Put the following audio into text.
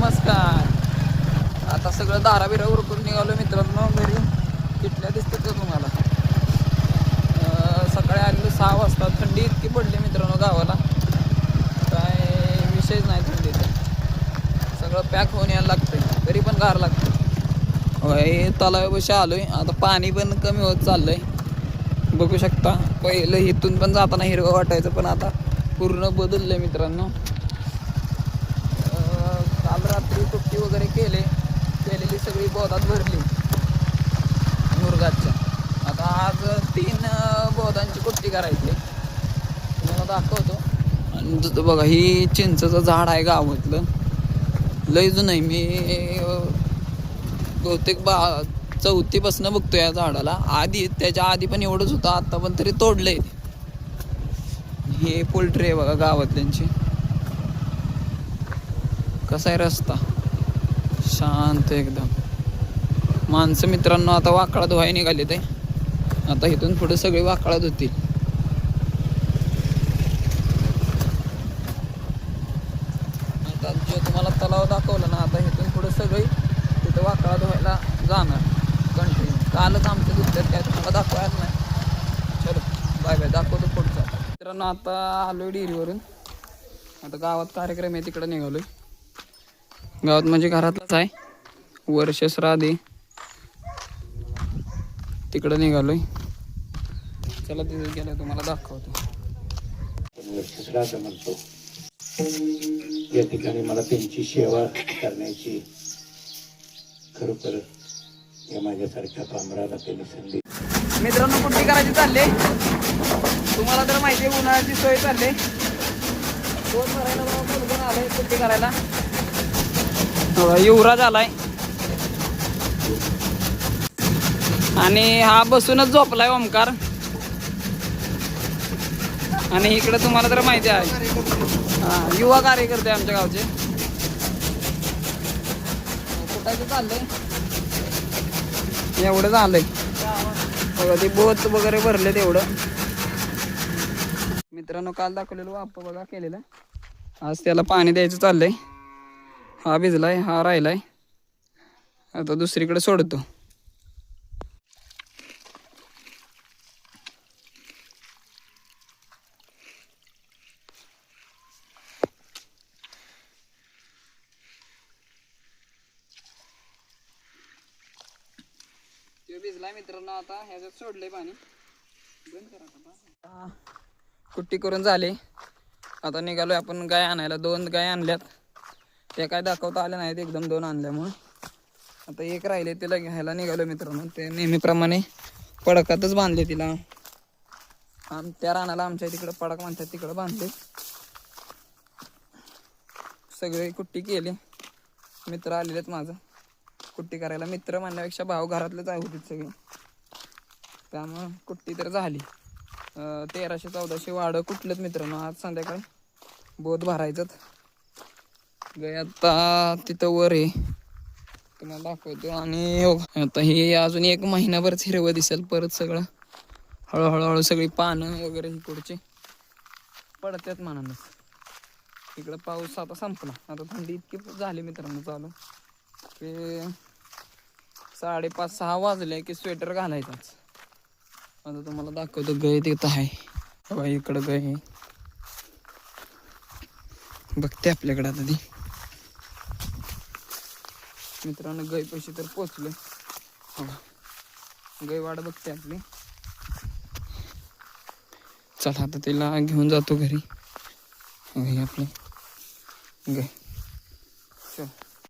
नमस्कार. आता सगळं दाराबिरा उरकून निघालो मित्रांनो. घरी किटल्या दिसतात का तुम्हाला? सकाळी आलेलो सहा वाजता. थंडी इतकी पडली मित्रांनो गावाला. काय विषयच नाही थंडीचा. सगळं पॅक होऊन यायला लागतंय. तरी पण गार लागतं होय तलावापाशी आलोय. आता पाणी पण कमी होत चाललंय. बघू शकता. पहिलं इथून पण जाताना हिरवं वाटायचं पण आता पूर्ण बदललंय मित्रांनो. काल वगैरे केले केलेली सगळी बोधात भरली. मुरगाच्या. आता आज तीन बोधांची कुट्टी करायची. तुम्हाला दाखवतो. आणि बघा ही चिंचचं झाड आहे गावातलं. लय जुनं आहे. मी बहुतेक बा चौथीपासून बघतो या झाडाला. आधी त्याच्या आधी पण एवढंच होतं आता पण तरी तोडलंय. ते. हे पोल्ट्री आहे बघा गावातल्यांची. कसा आहे रस्ता? शांत एकदम. माणसं मित्रांनो आता वाकडा धुवाय निघाले ते आता इथून पुढे सगळे वाकडा धुतील. आता जे तुम्हाला तलाव दाखवला ना आता इथून पुढे सगळे तिथं वाकडा धुवायला जाणार. कंटिन्यू कालच आमचं दुसऱ्यात काय तुम्हाला दाखवायला नाही. चलो बाय बाय दाखवतो पुढचं. मित्रांनो आता आलो डेअरीवरून. आता गावात कार्यक्रम आहे तिकडे निघालोय. गावात म्हणजे घरातलाच आहे. वर्ष श्राद्धी. तिकडं निघालोय. चला तिथे गेलं तुम्हाला दाखवतो. म्हणतो या ठिकाणी मला त्यांची सेवा करण्याची खरोखर या माझ्यासारख्या पामराला त्यांनी संधी मित्रांनो कुठली करायची चालले? तुम्हाला तर माहिती आहे उन्हाळ्याची सोय चालली. मुलगा आलाय कुठली करायला? युवराज आलाय आणि हा बसूनच झोपलाय ओमकार. आणि इकडे तुम्हाला तर माहिती आहे. युवा कार्यकर्ते आमच्या गावचे. कुठायचं चाललंय? एवढं झालंय. बघा ते बोत वगैरे भरले तेवढं मित्रांनो काल दाखवलेलं वाप बघा केलेलं. आज त्याला पाणी द्यायचं चाललंय. हा भिजलाय हा राहिलाय. आता दुसरीकडे सोडतो. ते भिजलाय मित्रांनो आता ह्याच्यात सोडलंय पाणी. बंद करा कुट्टी करून झाली. आता निघालोय आपण गाय आणायला. दोन गाय आणल्यात. ते काय दाखवता आल्या नाहीत एकदम दोन आणल्यामुळं. आता एक राहिले तिला घ्यायला निघालो मित्रांनो. ते नेहमीप्रमाणे पडकातच बांधले तिला. आम त्या रानाला आमच्या तिकडं पडक म्हणतात तिकडं बांधले. सगळे कुट्टी केली. मित्र आलेलेत माझं. कुट्टी करायला मित्र म्हणण्यापेक्षा भाऊ घरातलेच आहे होते सगळे. त्यामुळं कुट्टी तर झाली. तेराशे चौदाशे वाडं कुठलेच मित्रांनो? आज संध्याकाळी बोध भरायचंच गय आता तिथं वर आहे. तुम्हाला दाखवतो. आणि हो, आता हे अजून एक महिनाभरच हिरवं दिसेल परत सगळं. हळूहळू सगळी पानं वगैरे इकडचे पडतात म्हणानच. इकडं पाऊस आता संपला. आता थंडी इतकी झाली मित्रांनो चालू. की साडेपाच सहा वाजले की स्वेटर घालायचाच. आता तुम्हाला दाखवतो गय तिथं आहे. बघा इकडं गय बघते आपल्याकडे आता ती. मित्रांनो गय पैसे तर पोचले. हो. गय वाट बघते आपली. चला आता तिला घेऊन जातो घरी. आपलं आपले गय.